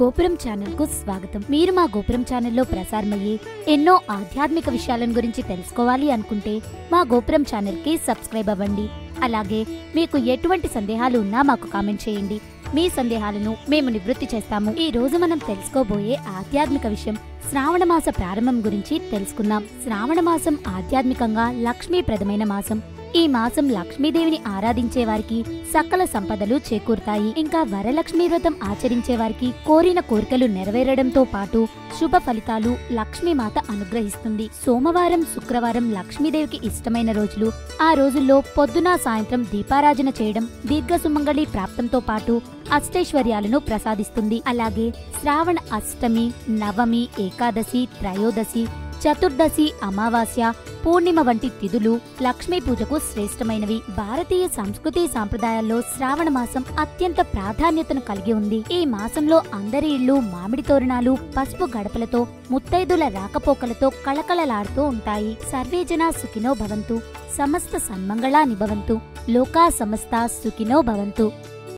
గోపురం ఛానల్కు స్వాగతం. మీరు మా గోపురం ఛానల్లో ప్రసారమయ్యే ఎన్నో ఆధ్యాత్మిక విషయాలను గురించి తెలుసుకోవాలి అనుకుంటే మా గోపురం ఛానల్కి సబ్స్క్రైబ్ అవ్వండి. అలాగే మీకు ఎటువంటి సందేహాలు ఉన్నా మాకు కామెంట్ చేయండి. మీ సందేహాలను మేము నివృత్తి చేస్తాము. ఈ రోజు మనం తెలుసుకోబోయే ఆధ్యాత్మిక విషయం శ్రావణ మాస ప్రారంభం గురించి తెలుసుకుందాం. శ్రావణ మాసం ఆధ్యాత్మికంగా లక్ష్మీప్రదమైన మాసం. ఈ మాసం లక్ష్మీదేవిని ఆరాధించే వారికి సకల సంపదలు చేకూరుతాయి. ఇంకా వరలక్ష్మీ వ్రతం ఆచరించే వారికి కోరిన కోరికలు నెరవేరడంతో పాటు శుభ ఫలితాలు లక్ష్మీమాత అనుగ్రహిస్తుంది. సోమవారం శుక్రవారం లక్ష్మీదేవికి ఇష్టమైన రోజులు ఆ రోజుల్లో పొద్దున సాయంత్రం దీపారాజన చేయడం దీర్ఘసుమంగళి ప్రాప్తంతో పాటు అష్టైశ్వర్యాలను ప్రసాదిస్తుంది. అలాగే శ్రావణ అష్టమి నవమి ఏకాదశి త్రయోదశి చతుర్దశి అమావాస్య పూర్ణిమ వంటి తిథులు లక్ష్మీ పూజకు శ్రేష్టమైనవి. భారతీయ సంస్కృతి సాంప్రదాయాల్లో శ్రావణ మాసం అత్యంత ప్రాధాన్యతను కలిగి ఉంది. ఈ మాసంలో అందరి ఇళ్ళు మామిడి తోరణాలు పసుపు గడపలతో ముత్తైదుల రాకపోకలతో కళకళలాడుతూ ఉంటాయి. సర్వేజన సుఖినో భవంతు. సమస్త సన్మంగళా నిభవంతు. లోకా సమస్త సుఖినో భవంతు.